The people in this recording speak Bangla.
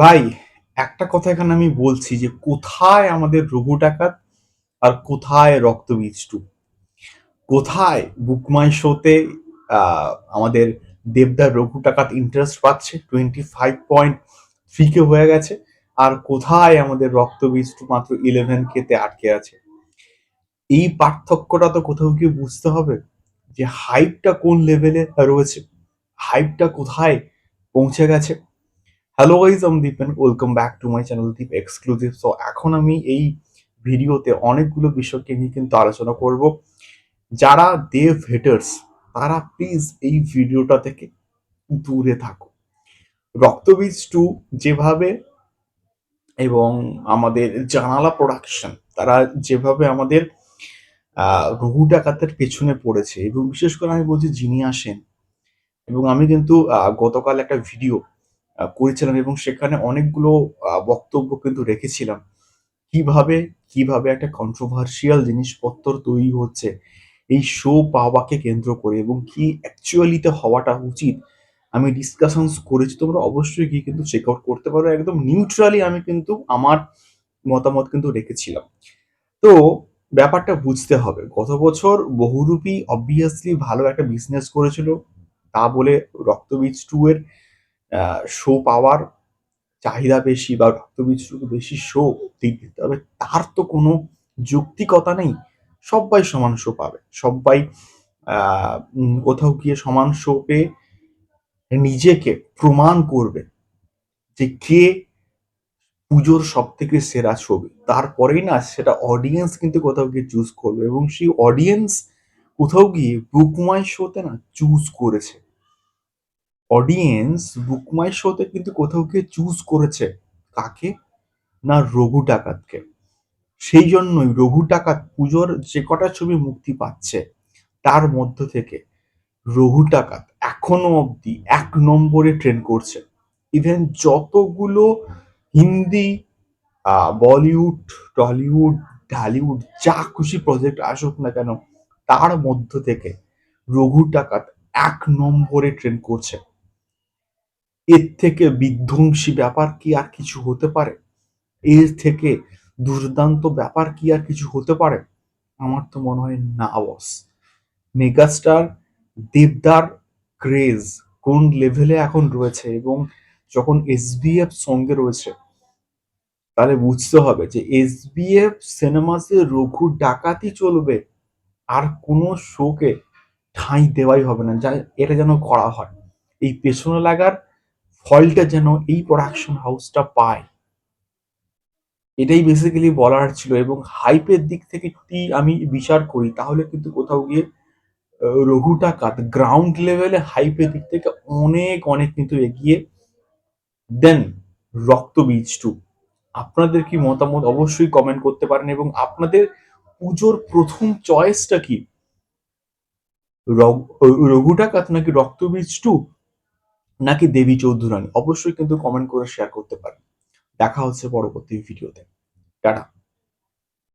ভাই, একটা কথা এখানে আমি বলছি যে কোথায় আমাদের রঘু ডাকাত আর কোথায় রক্তবীজ টু কোথায় বুকমাই শোতে আমাদের দেবদার রঘু ডাকাত ইন্টারেস্ট পাচ্ছে? Twenty five point three K হয়ে গেছে। আর কোথায় আমাদের রক্তবীজ টু মাত্র ইলেভেন কেতে আটকে আছে? এই পার্থক্যটা তো কোথাও গিয়ে বুঝতে হবে যে হাইপটা কোন লেভেলে রয়েছে? হাইপটা কোথায় পৌঁছে গেছে? হ্যালো গাইজ আমি Dipen welcome back to my channel Deep exclusive so এখন আমি এই ভিডিওতে অনেকগুলো বিষয়কে নিয়ে কিন্তু আলোচনা করব। যারা দেব হেটার্স তারা প্লিজ এই ভিডিওটা থেকে দূরে থাকো। রক্তবীজ টু যেভাবে এবং আমাদের জানালা প্রোডাকশন তারা যেভাবে আমাদের রঘু ডাকাতের পেছনে পড়েছে এবং বিশেষ করে আমি বলছি যিনি আসেন। এবং আমি কিন্তু গতকাল একটা ভিডিও করেছিলাম এবং সেখানে অনেকগুলো বক্তব্য কিন্তু রেখেছিলাম। কীভাবে কীভাবে একটা কন্ট্রোভার্সিয়াল জিনিসপত্র তৈরি হচ্ছে, এই শো পাওয়াকে কেন্দ্র করে এবং কি অ্যাকচুয়ালিতে হওয়াটা উচিত, আমি ডিসকাশনস করেছি, তোমরা অবশ্যই গিয়ে কিন্তু চেক আউট করতে পারো। একদম নিউট্রালি আমি কিন্তু আমার মতামত কিন্তু রেখেছিলাম। তো, ব্যাপারটা বুঝতে হবে। গত বছর বহুরূপী অবভিয়াসলি ভালো একটা বিজনেস করেছিল, তা বলে রক্তবীজ টু এর শো পাওয়ার চাহিদা বেশি বা রক্তবীজ টু বেশি শো দিতে তবে তার তো কোনো যৌক্তিকতা নেই। সবাই সমান শো পাবে। সবাই কোথাও গিয়ে সমান শো পেয়ে নিজেকে প্রমাণ করবে যে কে পুজোর সব থেকে সেরা ছবি। তারপরেই না সেটা অডিয়েন্স কিন্তু কোথাও গিয়ে চুজ করবে এবং সেই অডিয়েন্স কোথাও গিয়ে বুকমাই শোতে না চুজ করেছে। অডিয়েন্স বুকমাই শোতে কিন্তু কোথাও গিয়ে চুজ করেছে কাকে? না রঘু ডাকাতকে। সেই জন্যই রঘু ডাকাত পুজোর যে কটা ছবি মুক্তি পাচ্ছে, তার মধ্য থেকে রঘু ডাকাত এখনও অবধি এক নম্বরে ট্রেন করছে। ইভেন যতগুলো হিন্দি বলিউড, টলিউড, ঢালিউড যা খুশি প্রজেক্ট আসুক না কেন, তার মধ্য থেকে রঘু ডাকাত এক নম্বরে ট্রেন করছে। এর থেকে বিধ্বংসী ব্যাপার কি আর কিছু হতে পারে? এর থেকে দুর্দান্ত ব্যাপার কি আর কিছু হতে পারে? আমার তো মনে হয় না বস মেগাস্টার দেবদার ক্রেজ কোন লেভেলে এখন রয়েছে এবং যখন এসবিএফ সঙ্গে রয়েছে, তাহলে বুঝতে হবে যে এসবিএফ সিনেমাসে রঘু ডাকাতি চলবে আর কোনো শোকে ঠাঁই দেওয়াই হবে না। যা এটা যেন করা হয়। এই পেছনে লাগার ফলটা যেন এই প্রোডাকশন হাউসটা পায়। এটাই বেসিক্যালি বলার ছিল এবং হাইপের দিক থেকে যদি আমি বিচার করি, তাহলে কিন্তু কোথাও গিয়ে রঘু টাকাত গ্রাউন্ড লেভেলে হাইপের দিক থেকে অনেক অনেক কিন্তু এগিয়ে। দেন রক্তবীজ টু আপনাদের কি মতামত অবশ্যই কমেন্ট করতে পারেন এবং আপনাদের পুজোর প্রথম চয়েসটা কি? রঘু টাকাত নাকি রক্তবীজ টু নাকি দেবী চৌধুরানী? অবশ্যই কিন্তু কমেন্ট করে শেয়ার করতে পারেন। দেখা হচ্ছে পরবর্তী ভিডিওতে টাটা।